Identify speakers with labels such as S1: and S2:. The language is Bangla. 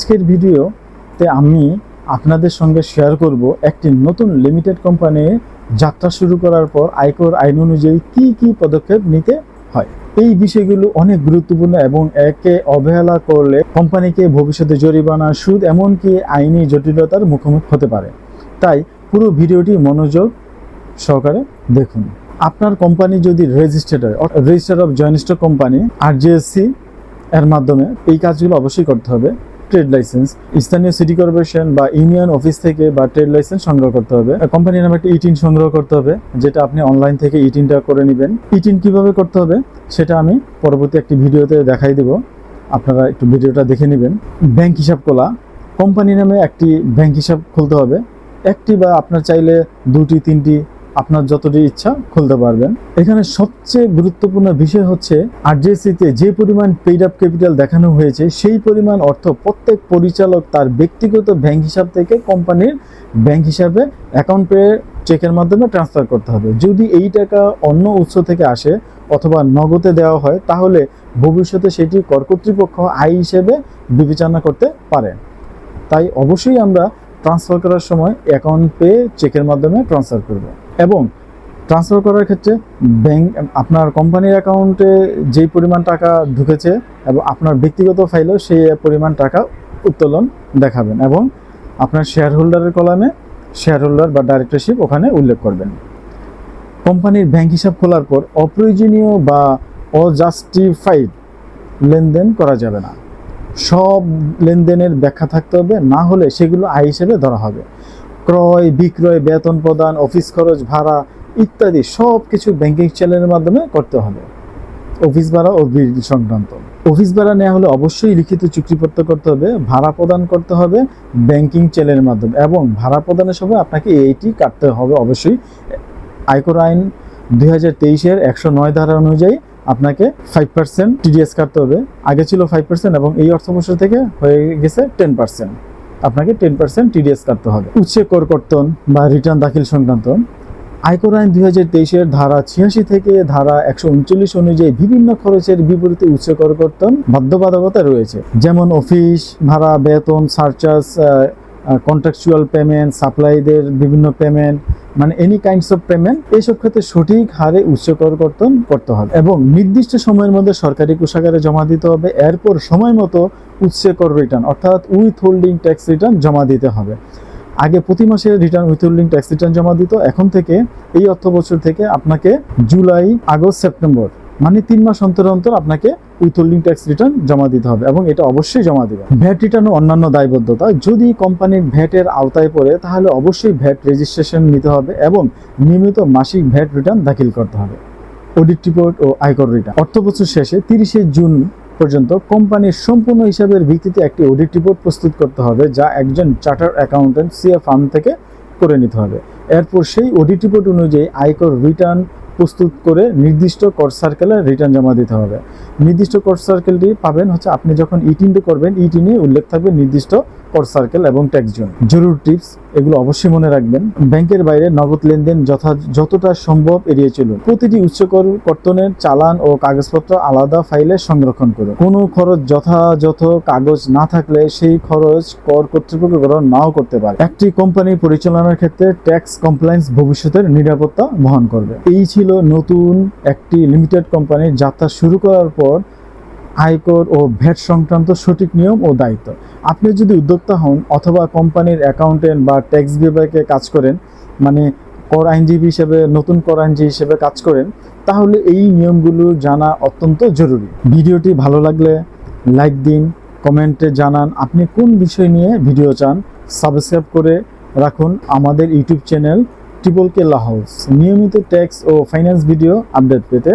S1: আজকের ভিডিওতে আমি আপনাদের সঙ্গে শেয়ার করব একটি নতুন লিমিটেড কোম্পানি যাত্রা শুরু করার পর আয়কর আইন অনুযায়ী কি কি পদক্ষেপ নিতে হয়। এই বিষয়গুলো অনেক গুরুত্বপূর্ণ এবং একে অবহেলা করলে কোম্পানিকে ভবিষ্যতে জরিমানা, সুদ এমনকি আইনি জটিলতার মুখোমুখি হতে পারে। তাই পুরো ভিডিওটি মনোযোগ সহকারে দেখুন। আপনার কোম্পানি যদি রেজিস্টার্ড হয় register of joint stock company আর এর মাধ্যমে এই কাজগুলো অবশ্যই করতে হবে। ট্রেড লাইসেন্স, স্থানীয় সিটি কর্পোরেশন বা ইউনিয়ন অফিস থেকে বা ট্রেড লাইসেন্স সংগ্রহ করতে হবে। কোম্পানির নামে একটা ইটিন সংগ্রহ করতে হবে, যেটা আপনি অনলাইন থেকে ইটিনটা করে নেবেন। ইটিন কীভাবে করতে হবে, সেটা আমি পরবর্তী একটি ভিডিওতে দেখাই দেব। আপনারা একটু ভিডিওটা দেখে নেবেন। ব্যাংক হিসাব খোলা কোম্পানি নামে একটি ব্যাংক হিসাব খুলতে হবে। একটি বা আপনার চাইলে দুটি, তিনটি আপনার যতটি ইচ্ছা খুলতে পারবেন। এখানে সবচেয়ে গুরুত্বপূর্ণ বিষয় হচ্ছে, আরজেসিতে যে পরিমাণ পেইড আপ ক্যাপিটাল দেখানো হয়েছে, সেই পরিমাণ অর্থ প্রত্যেক পরিচালক তার ব্যক্তিগত ব্যাংক হিসাব থেকে কোম্পানির ব্যাংক হিসাবে অ্যাকাউন্টে চেকের মাধ্যমে ট্রান্সফার করতে হবে। যদি এই টাকা অন্য উৎস থেকে আসে অথবা নগদে দেওয়া হয়, তাহলে ভবিষ্যতে সেটি কর কর্তৃপক্ষ আয় হিসেবে বিবেচনা করতে পারে। তাই অবশ্যই আমরা ট্রান্সফার করার সময় অ্যাকাউন্ট পে চেকের মাধ্যমে ট্রান্সফার করব। এবং ট্রান্সফার করার ক্ষেত্রে ব্যাংক আপনার কোম্পানির অ্যাকাউন্টে যেই পরিমাণ টাকা ঢুকেছে এবং আপনার ব্যক্তিগত ফাইলেও সেই পরিমাণ টাকা উত্তোলন দেখাবেন এবং আপনার শেয়ার হোল্ডারের কলামে শেয়ার হোল্ডার বা ডাইরেক্টরশিপ ওখানে উল্লেখ করবেন। কোম্পানির ব্যাংক হিসাব খোলার পর অপ্রয়োজনীয় বা অজাস্টিফাইড লেনদেন করা যাবে না। সব লেনদেনের ব্যাখ্যা থাকতে হবে, না হলে সেগুলো আয় হিসেবে ধরা হবে। ক্রয়, বিক্রয়, বেতন প্রদান, অফিস খরচ, ভাড়া ইত্যাদি সব কিছু ব্যাংকিং চ্যানেলের মাধ্যমে করতে হবে। অফিস ভাড়া ও বিল সংক্রান্ত। অফিস ভাড়া নেওয়া হলে অবশ্যই লিখিত চুক্তিপত্র করতে হবে, ভাড়া প্রদান করতে হবে ব্যাংকিং চ্যানেলের মাধ্যমে এবং ভাড়া প্রদানের সময় আপনাকে এইটি কাটতে হবে অবশ্যই। আয়কর আইন দুই হাজার তেইশের একশো নয় ধারা অনুযায়ী আপনাকে ফাইভ পার্সেন্ট টিডিএস কাটতে হবে। আগে ছিল ফাইভ পার্সেন্ট এবং এই অর্থ বছর থেকে হয়ে গেছে টেন পার্সেন্ট আপনাকে টেন পার্সেন্ট টিডিএস কাটতে হবে। উচ্ছে কর কর্তন বা রিটার্ন দাখিল সংক্রান্ত। আয়কর আইন দুই হাজার তেইশের ধারা ছিয়াশি থেকে ধারা একশো উনচল্লিশ অনুযায়ী বিভিন্ন খরচের বিপরীতে উচ্চ কর কর্তন বাধ্যবাধকতা রয়েছে। যেমন অফিস ভাড়া, বেতন সারচার্জ কন্ট্রাকচুয়াল পেমেন্ট সাপ্লাইদের বিভিন্ন পেমেন্ট মানে এনি কাইন্ডস অফ পেমেন্ট এইসব ক্ষেত্রে সঠিক হারে উচ্চ কর কর্তন করতে হবে। এবং নির্দিষ্ট সময়ের মধ্যে সরকারি কোষাগারে জমা দিতে হবে, এরপর সময় মতো উচ্চ কর রিটার্ন অর্থাৎ উইথ হোল্ডিং ট্যাক্স রিটার্ন জমা দিতে হবে। আগে প্রতি মাসে return withholding tax return জমা দিত, এখন থেকে এই অর্থ বছর থেকে আপনাকে জুলাই, আগস্ট, সেপ্টেম্বর মানে তিন মাস অন্তর অন্তর আপনাকে উইথ হোল্ডিং ট্যাক্স রিটার্ন জমা দিতে হবে এবং এটা অবশ্যই জমা দেবে ভ্যাট রিটার্ন ও অন্যান্য দায়বদ্ধতা, যদি কোম্পানির ভ্যাটের আওতায় পড়ে, তাহলে অবশ্যই ভ্যাট রেজিস্ট্রেশন নিতে হবে এবং নিয়মিত মাসিক ভ্যাট রিটার্ন দাখিল করতে হবে। অডিট রিপোর্ট ও আয়কর রিটার্ন অর্থ বছর শেষে তিরিশে জুন পর্যন্ত কোম্পানির সম্পূর্ণ হিসাবের ভিত্তিতে একটি অডিট রিপোর্ট প্রস্তুত করতে হবে, যা একজন চার্টার অ্যাকাউন্টেন্ট সিএ ফার্ম থেকে করে নিতে হবে। এরপর সেই অডিট রিপোর্ট অনুযায়ী আয়কর রিটার্ন প্রস্তুত করে নির্দিষ্ট কর সার্কেলে রিটার্ন জমা দিতে হবে। নির্দিষ্ট কর সার্কেলটি পাবেন হচ্ছে আপনি যখন ইটিনটি করবেন ইটিনে উল্লেখ থাকবে নির্দিষ্ট কর সার্কেল এবং ট্যাক্স জোন জরুরি টিপস এগুলো অবশ্যই মনে রাখবেন। ব্যাংকের বাইরে নগদ লেনদেন যথা, যতটা সম্ভব এড়িয়ে চলুন। প্রতিটি উচ্চকর কর্তনের চালান ও কাগজপত্র আলাদা ফাইলে সংরক্ষণ করুন। কোনো খরচ যথাযথ কাগজ না থাকলে সেই খরচ কর কর্তৃপক্ষ গ্রহণ নাও করতে পারে। একটি কোম্পানি পরিচালনার ক্ষেত্রে ট্যাক্স কমপ্লায়েন্স ভবিষ্যতের নিরাপত্তা বহন করবে। এই ছিল নতুন একটি লিমিটেড কোম্পানির যাত্রা শুরু করার পর আয়কর ও ভ্যাট সংক্রান্ত সঠিক নিয়ম ও দায়িত্ব। আপনি যদি উদ্যোক্তা হন অথবা কোম্পানির অ্যাকাউন্টেন্ট বা ট্যাক্স বিভাগে কাজ করেন মানে কর আইনজীবী হিসেবে, নতুন কর আইনজীবী হিসেবে কাজ করেন, তাহলে এই নিয়মগুলো জানা অত্যন্ত জরুরি। ভিডিওটি ভালো লাগলে লাইক দিন, কমেন্টে জানান আপনি কোন বিষয় নিয়ে ভিডিও চান। সাবস্ক্রাইব করে রাখুন আমাদের YouTube channel triple K house নিয়মিত ট্যাক্স ও ফাইন্যান্স ভিডিও আপডেট পেতে